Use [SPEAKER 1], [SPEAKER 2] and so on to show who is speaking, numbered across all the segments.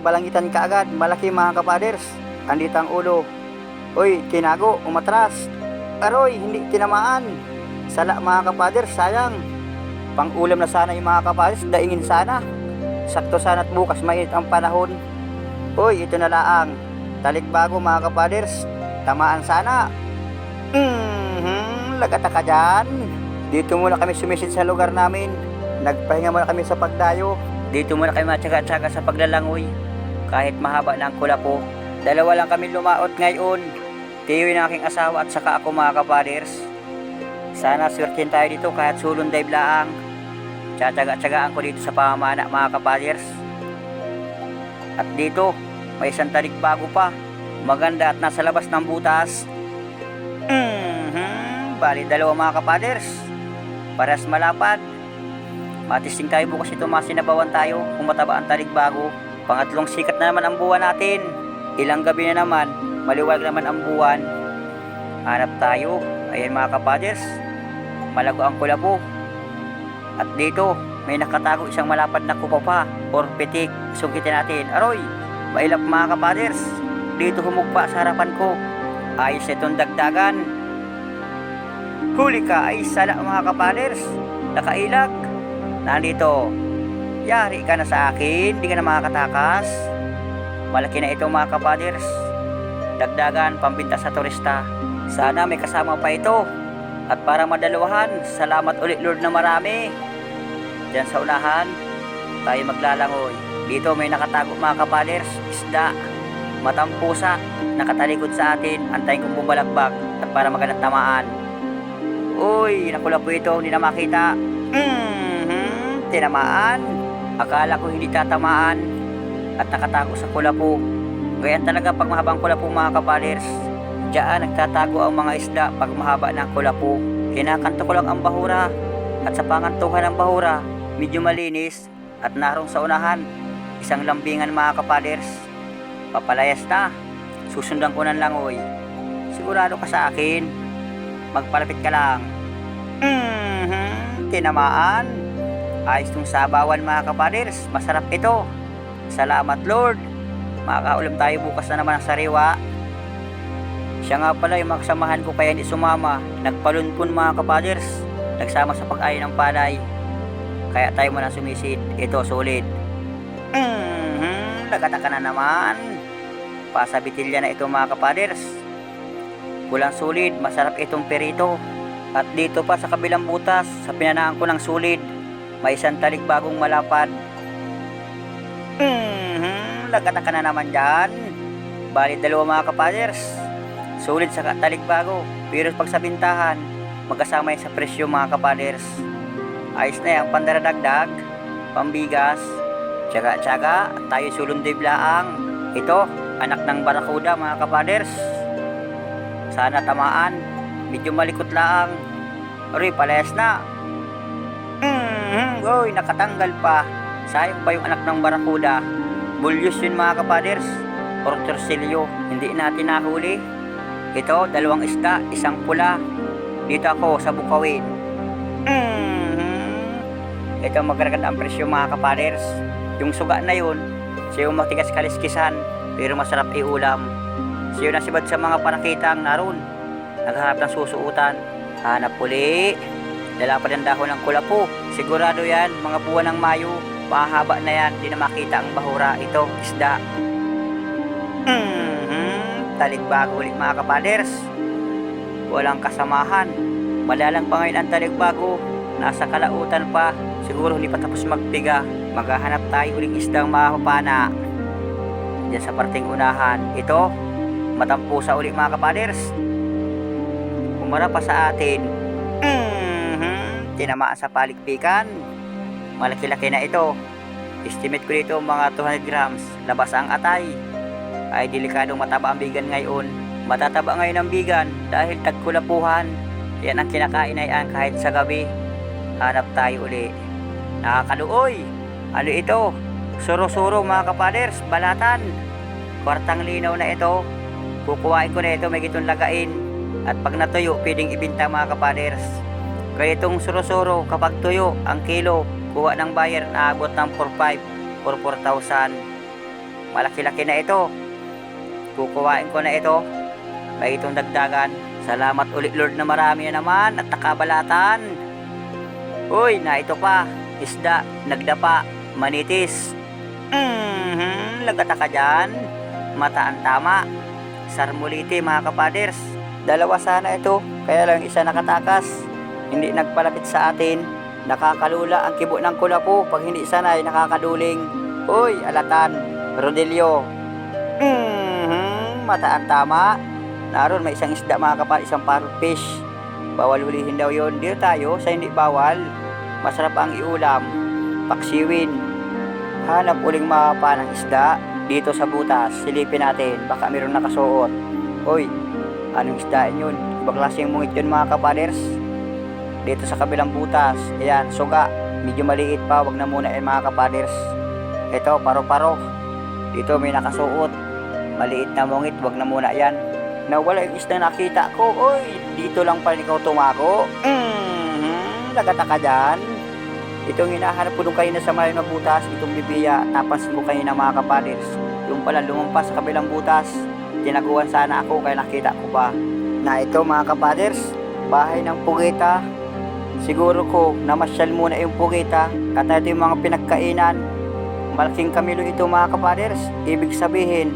[SPEAKER 1] balangitan ka agad. Malaki mga kapaders. Andito ang ulo. Uy, tinago, umatras. Aroy, hindi tinamaan. Sala mga kapaders, sayang. Pang-ulam na sana yung mga kapaders, daingin sana. Sakto sana at bukas mainit ang panahon. Uy, ito na laang. Talikbago mga kapaders. Tamaan sana. Mhm, lagata ka dyan. Dito muna kami sumisid sa lugar namin. Nagpahinga muna kami sa pagdayo. Dito muna kami matyaga-tyaga sa paglalangoy. Kahit mahaba na ang kulapo. Dalawa lang kami lumaot ngayon. Tiyo yung aking asawa at saka ako mga kapaders. Sana swertin tayo dito kahit sulong dive laang. Tsatsaga-tsagaan ko dito sa pamamana mga kapaders. At dito, may isang tarik bago pa. Maganda at nasa labas ng butas. Mhm, bali dalawa mga kapaders. Paras malapad. Matisting tayo bukas ito mga sinabawan tayo kung mataba ang tarik bago. Pangatlong sikat na naman ang buwan natin. Ilang gabi na naman, maliwag naman ang buwan. Hanap tayo. Ayan mga kapaders. Malago ang kulabo. At dito, may nakatago isang malapad na kupapa or pitik. Sungkitin natin. Aroy, mailap mga kapaders. Dito humugpa sa harapan ko. Ayos itong dagdagan. Huli ka ay sala mga kapaders. Nakailag. Nandito. Yari ka na sa akin. Di ka na makakatakas. Malaki na ito mga kapaders. Dagdagan pambinta sa turista. Sana may kasama pa ito. At para madalawahan, salamat ulit Lord na marami. Diyan sa unahan, tayo maglalangoy. Dito may nakatago mga kapaders, isda, matampusa, nakatalikod sa atin, antayin kong bumalagbag at para magalang tamaan. Uy, nakula po ito, hindi na makita. Mhm, tinamaan. Akala ko hindi tatamaan at nakatago sa kulapo. Ganyan talaga pag mahabang kulapo mga kapaders. Diyan nagtatago ang mga isda pag mahaba ng kulapo. Kinakanto ko lang ang bahura at sa pangantuhan ng bahura, medyo malinis at narong sa unahan, isang lambingan mga kapaders. Papalayas na, susundan ko ng langoy. Sigurado ka sa akin, magpalapit ka lang. Mhm, tinamaan. Ayos tong sabawan mga kapaders, masarap ito. Salamat Lord. Makakaulam tayo bukas na naman ng sariwa. Siya nga pala yung mga kasamahan ko kaya hindi sumama. Nagpalunpon mga kapaders. Nagsama sa pag-ayon ng palay. Kaya tayo muna sumisid. Ito, solid. Mhm, lagata ka na naman. Pasabitilya na ito mga kapaders. Kulang solid, masarap itong perito. At dito pa sa kabilang butas, sa pinanaan ko ng solid, may isang talik bagong malapad. Mhm, lagata ka na naman dyan. Bali dalawa mga kapaders. Sulit sa talik bago, pero pag sa bintahan, magkasama sa presyo mga kapaders. Ayos na yan, pandaradagdag, pambigas, tsaga-tsaga, tayo sulundoy blaang. Ito, anak ng barakuda mga kapaders. Sana tamaan, medyo malikot lang. Aroy, palayas na. Uy, nakatanggal pa. Sayang pa yung anak ng barakuda. Bulyos yun mga kapaders. Or torsilyo, hindi natin nahuli. Ito, dalawang isda, isang pula. Dito ako sa Bukawin. Mm-hmm. Ito magaganda ang presyo mga kapaders. Yung suga na yun, siya yung matigas kaliskisan, pero masarap iulam. Siya yung nasibad sa mga panakitang naroon. Naghahanap ng susuutan. Hanap uli. Lalapad ang dahon ng kulapo. Sigurado yan, mga buwan ng Mayo, mahaba na yan, di na makita ang bahura. Ito, isda. Mhm, talikbago ulit mga kapaders. Walang kasamahan. Malalang pa ang talikbago. Nasa kalautan pa. Siguro hindi pa tapos magpiga. Maghahanap tayo uling isdang mahapana. Diyan sa parting unahan. Ito, matampusa ulit mga kapaders. Kumara pa sa atin. Mhm, tinamaan sa palikpikan. Malaki-laki na ito. Estimate ko dito mga 200 grams. Labas ang atay ay delikadong mataba ang bigan ngayon. Matataba ngayon ang bigan dahil tagkulapuhan. Yan ang kinakain ay ang kahit sa gabi. Hanap tayo uli. Nakakaluoy. Ano ito? Suro-suro mga kapaders, balatan. Kwartang linaw na ito. Kukuhain ko na ito, may gitong lagain. At pag natuyo, pwedeng ibinta mga kapaders. Kaya itong suro-suro, kapag tuyo, ang kilo, kuha ng buyer na abot ng 4.5 or 4,000. malaki-laki na ito. Kukuhain ko na ito. May itong dagdagan. Salamat ulit Lord na marami na naman at nakabalatan. Uy, na ito pa. Isda, nagdapa, manitis. Mhm, lagata ka dyan. Mata ang tama. Sarmuliti mga kapaders. Dalawa sana ito, kaya lang isa nakatakas. Hindi nagpalapit sa atin. Nakakalula ang kibo ng kulapo pag hindi sanay nakakaduling. Uy, alatan, Rodelio. Mhm, mata ang tama. Naroon may isang isda mga kapal, isang parrot fish. Bawal hulihin daw yon. Dito tayo sa hindi bawal. Masarap ang iulam. Paksiwin. Hanap uling mapa ng isda dito sa butas. Silipin natin. Baka mayroon nakasuot. Hoy, anong isda yun? Ibang klaseng mungit yun mga kapaders. Dito sa kabilang butas. Ayan, suga. Medyo maliit pa. Wag na muna yan mga kapaders. Ito, paro-paro. Dito may nakasuot. Maliit na mungit. Wag na muna yan. Nawala yung isda na nakita ko. Oy, dito lang pala ikaw tumako. Mhm, lagata ka dyan. Itong hinahanap ko nung kanina sa malayo na butas, itong bibiya, napansin ko kanina mga kapaders. Yung pala lumampas sa kabilang butas. Tinaguan sana ako kaya nakita ko pa. Na ito mga kapaders, bahay ng pugita. Siguro ko namasyal muna yung pugita at ito yung mga pinagkainan. Malaking kamilo ito mga kapaders. Ibig sabihin,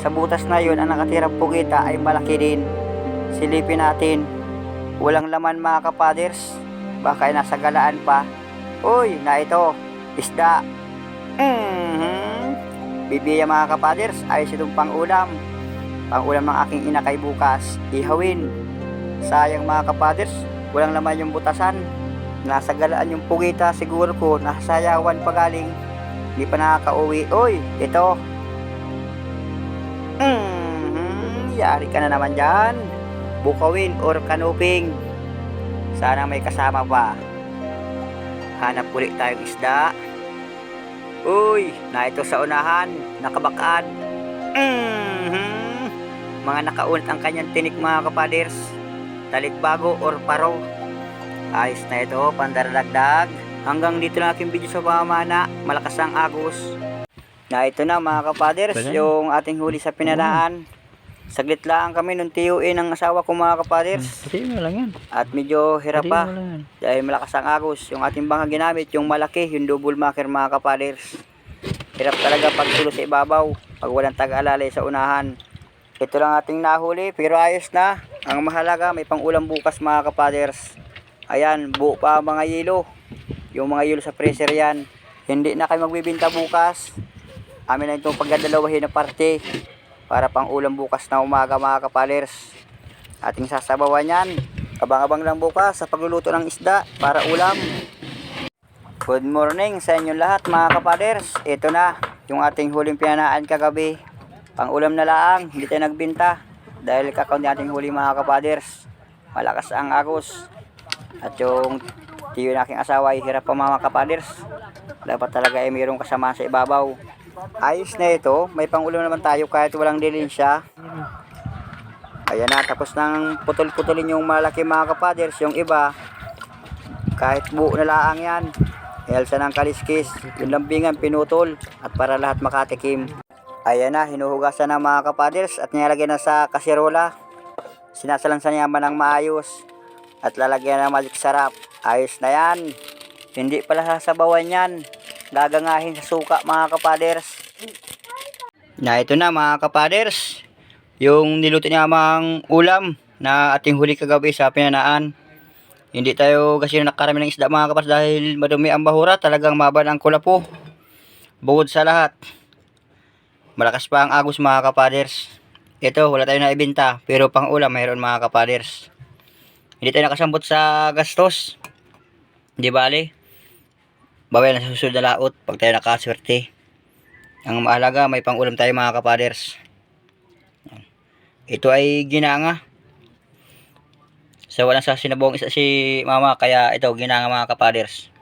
[SPEAKER 1] sa butas na yun ang nakatirang pugita ay malaki din. Silipin natin. Walang laman mga kapaders. Baka ay nasa galaan pa. Uy, na ito. Isda. Mhm. Bibiya mga kapaders, ayos itong pangulam. Pangulam ng aking ina kay bukas. Ihawin. Sayang mga kapaders, walang laman yung butasan. Nasa galaan yung pugita, siguro ko, nasayawan pa galing. Hindi pa nakaka-uwi. Uy, ito. Mhm. Yari ka na naman dyan. Bukawin or kanuping. Sana may kasama pa. Hanap ulit tayong isda. Uy, na ito sa unahan, nakabakad. Mhm. Mga nakaunat ang kanyang tinik mga kapaders. Talikbago or paro. Ayos na ito, pandaragdag. Hanggang dito lang aking video sa pamamana. Malakas ang agos. Na ito na mga kapaders, yung ating huli sa pinalaan. Saglit lang kami nung tiyuin ng asawa ko mga kapaders.
[SPEAKER 2] Mo lang yan.
[SPEAKER 1] At medyo hirap pa. Dahil malakas ang agos. Yung ating bangka ginamit, yung malaki, yung double marker mga kapaders. Hirap talaga pag tulo sa ibabaw. Pag walang tag-alalay sa unahan. Ito lang ating nahuli, pero ayos na. Ang mahalaga, may pangulam bukas mga kapaders. Ayan, buo pa ang mga yelo. Yung mga yelo sa freezer yan. Hindi na kayo magbibinta bukas. Amin na itong pagdadalawahin na parte. Para pang ulam bukas na umaga mga kapalers. Ating sasabawan yan. Abang-abang lang bukas sa pagluluto ng isda para ulam. Good morning sa inyong lahat mga kapaders. Ito na yung ating huling pinanaan kagabi. Pang ulam na lang, hindi tayo nagbinta. Dahil kakaunti ating huli mga kapaders. Malakas ang agos. At yung tiyo na aking asawa ay hirap pa mga kapaders. Dapat talaga ay mayroong kasama sa ibabaw. Ayos na ito. May pang ulam naman tayo kahit walang dilin siya. Ayan na, tapos nang putol-putulin yung malaki mga kapaders, yung iba, kahit buo na laang yan. Elsa ng kaliskis, yung lambingan pinutol, at para lahat makatikim. Ayan na, hinuhugasan ng mga kapaders at nilalagyan na sa kasirola. Sinasalansan niya man ng maayos at lalagyan ng malik sarap. Ayos na yan. Hindi pala sasabawan yan. Gagangahin sa suka mga kapaders. Na ito na mga kapaders yung niluto niya amang ulam na ating huli kagabi sa pinanaan. Hindi tayo kasi nakarami ng isda mga kapas dahil madumi ang bahura, talagang maban ang kulapo. Bukod sa lahat, malakas pa ang agos mga kapaders. Ito, wala tayo na ibenta, pero pang ulam mayroon mga kapaders. Hindi tayo nakasambot sa gastos. Di bale, babay na sa susunod na laot pag tayo nakaswerte. Ang mahalaga, may pang ulam tayo mga kapaders. Ito ay ginanga. Sa walang sa sinabong isa si mama kaya ito ginanga mga kapaders.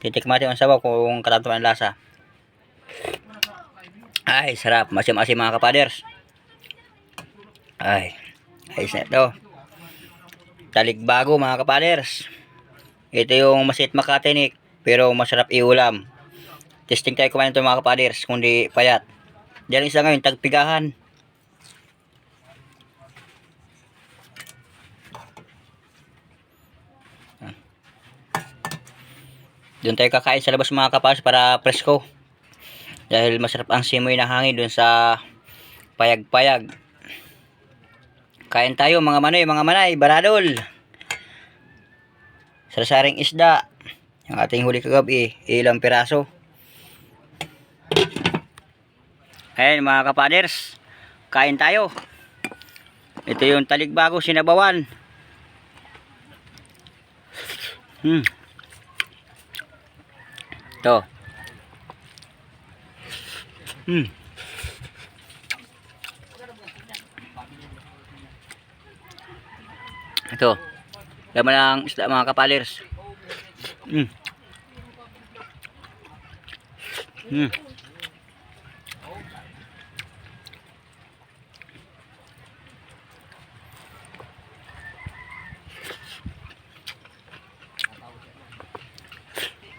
[SPEAKER 1] Titikman natin ang sabaw kung katamtaman ang lasa. Ay, sarap. Masim-asim mga kapaders. Ay, ayos na ito. Talikbago mga kapaders. Ito yung masit makatinik pero masarap iulam. Testing tayo kumain ito mga kapaders kundi payat. Diyan isa ngayon, tagpigahan. Doon tayo kakain sa labas mga kapas para presko. Dahil masarap ang simoy ng hangin doon sa payag-payag. Kain tayo mga manoy, mga manay, baradol. Sarsaring isda. Yung ating huli kagabi, ilang piraso. Ayan mga kapaders, kain tayo. Ito yung taligbago sinabawan. Hmm. Ito. Hmm. Ito. Laman ng isda mga kapalers. Hmm. Hmm.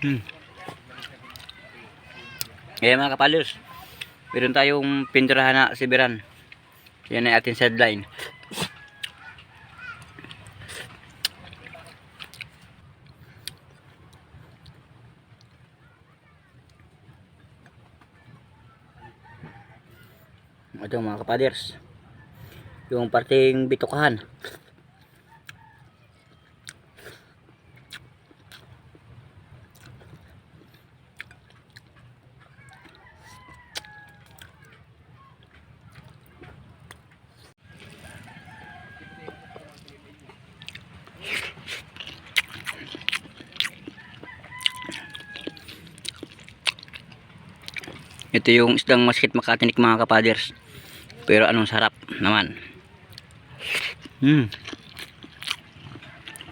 [SPEAKER 1] Hmm. Kaya mga kapalers, meron tayong pinturahan na sibiran. Yan ay ating sideline. Ito mga kapaders. Yung parting bitukahan. Ito yung isdang maskit makatinik mga kapaders. Pero anong sarap naman. Hmm.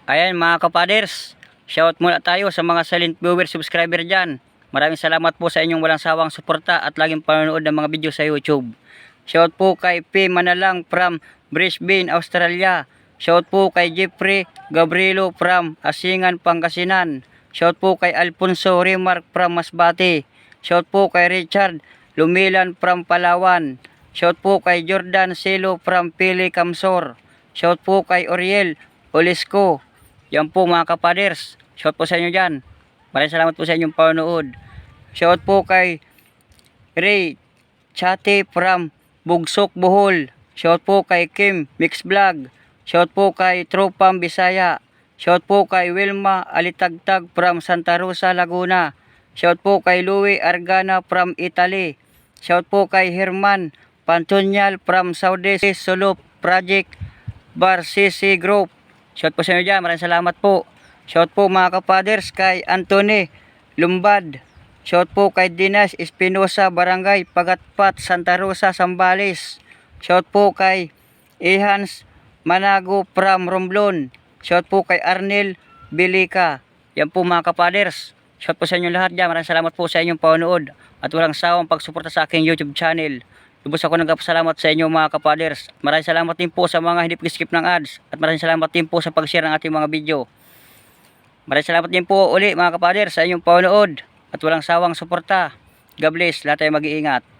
[SPEAKER 1] Ayan mga kapaders. Shout muna tayo sa mga silent viewer subscriber dyan. Maraming salamat po sa inyong walang sawang suporta at laging panonood ng mga video sa YouTube. Shout po kay P. Manalang from Brisbane, Australia. Shout po kay Jeffrey Gabrielo from Asingan, Pangasinan. Shout po kay Alfonso Remark from Masbate. Shout po kay Richard Lumilan from Palawan. Shout po kay Jordan Selo from Pili Kamsor. Shout po kay Oriel Olisco. Yan po mga kapaders. Shout po sa inyo dyan. Maraming salamat po sa inyong panonood. Shout po kay Ray Chate from Bugsok, Bohol. Shout po kay Kim Mix Vlog. Shout po kay Tropam Bisaya. Shout po kay Wilma Alitagtag from Santa Rosa, Laguna. Shout po kay Louie Argana from Italy. Shout po kay Herman Pantonyal from Saudi Solo Project Bar CC Group. Shout po sa inyo dyan. Maraming salamat po. Shout po mga kapaders kay Anthony Lumbad. Shout po kay Dinas Espinosa Barangay Pagatpat Santa Rosa Sambales. Shout po kay Ehans Manago from Romblon. Shout po kay Arnel Bilika. Yan po mga kapaders. Shout po sa inyo lahat dyan. Maraming salamat po sa inyong panonood at walang sawang pagsuporta sa aking YouTube channel. Lubos ako nagpasalamat sa inyo mga kapaders. Maraming salamat din po sa mga hindi skip ng ads at maraming salamat din po sa pag-share ng ating mga video. Maraming salamat din po uli mga kapaders sa inyong panonood at walang sawang suporta. God bless. Lahat tayo mag-iingat.